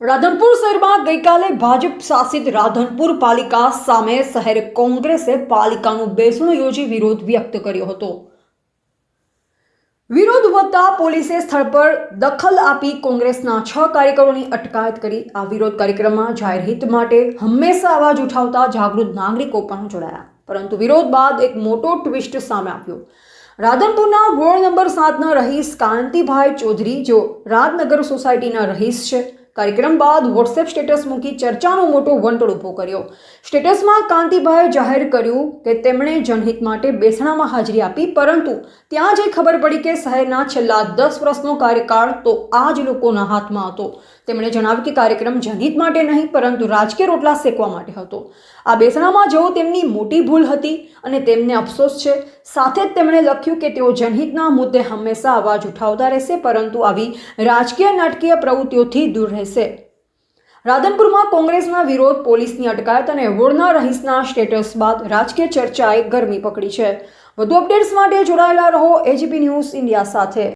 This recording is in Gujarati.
રાધનપુર શહેરમાં ગઈકાલે ભાજપ શાસિત રાધનપુર પાલિકા સામે શહેર કોંગ્રેસે પાલિકાનું બેસણું યોજી વિરોધ વ્યક્ત કર્યો હતો. વિરોધ વધતા પોલીસે સ્થળ પર દખલ આપી કોંગ્રેસના છ કાર્યકરોની અટકાયત કરી. આ વિરોધ કાર્યક્રમમાં જાહેર હિત માટે હંમેશા અવાજ ઉઠાવતા જાગૃત નાગરિકો પણ જોડાયા. પરંતુ વિરોધ બાદ એક મોટો ટ્વિસ્ટ સામે આવ્યો. રાધનપુરના વોર્ડ નંબર સાતના રહીશ કાંતિભાઈ ચૌધરી જો રાજનગર સોસાયટીના રહીશ છે કાર્યક્રમ બાદ વોટ્સએપ સ્ટેટસ મૂકી ચર્ચાનો મોટો વંટોળ ઊભો કર્યો. સ્ટેટસમાં કાંતિભાઈએ જાહેર કર્યું કે તેમણે જનહિત માટે બેસણામાં હાજરી આપી, પરંતુ ત્યાં જે ખબર પડી કે શહેરના છેલ્લા દસ વર્ષનો કાર્યકાળ તો આ જ લોકોના હાથમાં હતો. તેમણે જણાવ્યું કે કાર્યક્રમ જનહિત માટે નહીં, પરંતુ રાજકીય રોટલા શેકવા માટે હતો. આ બેસણામાં જવું તેમની મોટી ભૂલ હતી અને તેમને અફસોસ છે, સાથે જ તેમણે લખ્યું કે તેઓ જનહિતના મુદ્દે હંમેશા અવાજ ઉઠાવતા રહેશે, પરંતુ આવી રાજકીય નાટકીય પ્રવૃત્તિઓથી દૂર રહેશે. રાધનપુરમાં કોંગ્રેસના વિરોધ, પોલીસની અટકાયત અને વોર્ડના રહીશના સ્ટેટસ બાદ રાજકીય ચર્ચાએ ગરમી પકડી છે. વધુ અપડેટ્સ માટે જોડાયેલા રહો એજીપી ન્યૂઝ ઇન્ડિયા સાથે.